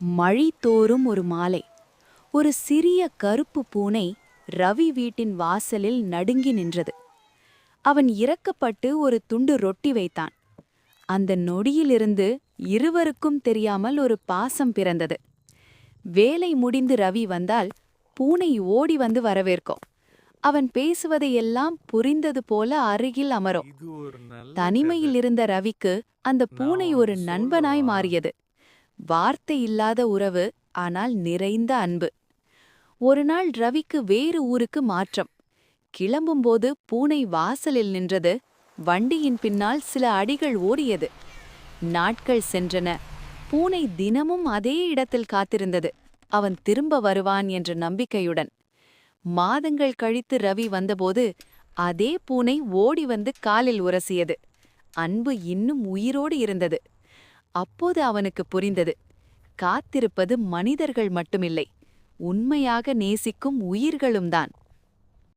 மழை தோறும் ஒரு மாலை. ஒரு சிறிய கருப்பு பூனை ரவி வீட்டின் வாசலில் நடுங்கி நின்றது. அவன் இறக்கப்பட்டு ஒரு துண்டு ரொட்டி வைத்தான். அந்த நொடியிலிருந்து இருவருக்கும் தெரியாமல் ஒரு பாசம் பிறந்தது. வேலை முடிந்து ரவி வந்தால் பூனை ஓடி வந்து வரவேற்கும். அவன் பேசுவதையெல்லாம் புரிந்தது போல அருகில் அமரும். தனிமையில் இருந்த ரவிக்கு அந்த பூனை ஒரு நண்பனாய் மாறியது. வார்த்தை இல்லாத உறவு ஆனால் நிறைந்த அன்பு. ஒரு நாள் ரவிக்கு வேறு ஊருக்கு மாற்றம். கிளம்பும்போது பூனை வாசலில் நின்றது. வண்டியின் பின்னால் சில அடிகள் ஓடியது. நாட்கள் சென்றன. பூனை தினமும் அதே இடத்தில் காத்திருந்தது. அவன் திரும்ப வருவான் என்ற நம்பிக்கையுடன். மாதங்கள் கழித்து ரவி வந்தபோது அதே பூனை ஓடி வந்து காலில் உரசியது. அன்பு இன்னும் உயிரோடு இருந்தது. அப்போது அவனுக்கு புரிந்தது. காத்திருப்பது மனிதர்கள் மட்டுமில்லை. உண்மையாக நேசிக்கும் உயிர்களும் தான்